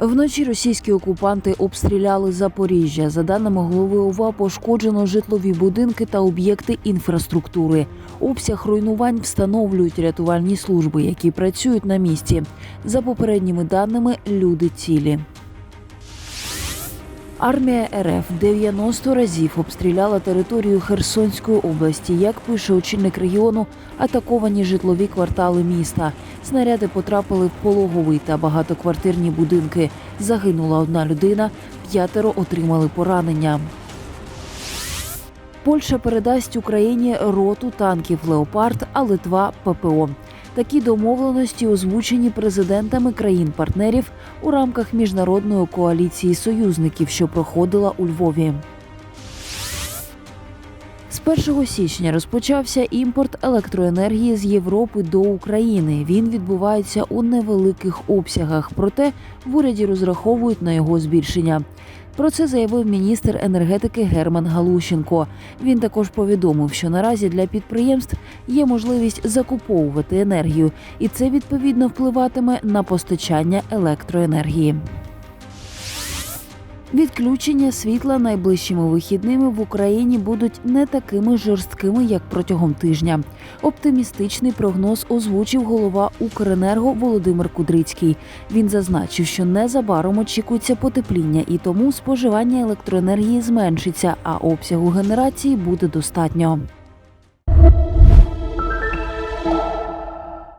Вночі російські окупанти обстріляли Запоріжжя. За даними голови ОВА, пошкоджено житлові будинки та об'єкти інфраструктури. Обсяг руйнувань встановлюють рятувальні служби, які працюють на місці. За попередніми даними, люди цілі. Армія РФ 90 разів обстріляла територію Херсонської області. Як пише очільник регіону, атаковані житлові квартали міста. Снаряди потрапили в пологовий та багатоквартирні будинки. Загинула одна людина, п'ятеро отримали поранення. Польща передасть Україні роту танків Леопард, а Литва ППО. Такі домовленості озвучені президентами країн-партнерів у рамках міжнародної коаліції союзників, що проходила у Львові. З 1 січня розпочався імпорт електроенергії з Європи до України. Він відбувається у невеликих обсягах, проте в уряді розраховують на його збільшення. Про це заявив міністр енергетики Герман Галущенко. Він також повідомив, що наразі для підприємств є можливість закуповувати енергію, і це відповідно впливатиме на постачання електроенергії. Відключення світла найближчими вихідними в Україні будуть не такими жорсткими, як протягом тижня. Оптимістичний прогноз озвучив голова Укренерго Володимир Кудрицький. Він зазначив, що незабаром очікується потепління, і тому споживання електроенергії зменшиться, а обсягу генерації буде достатньо.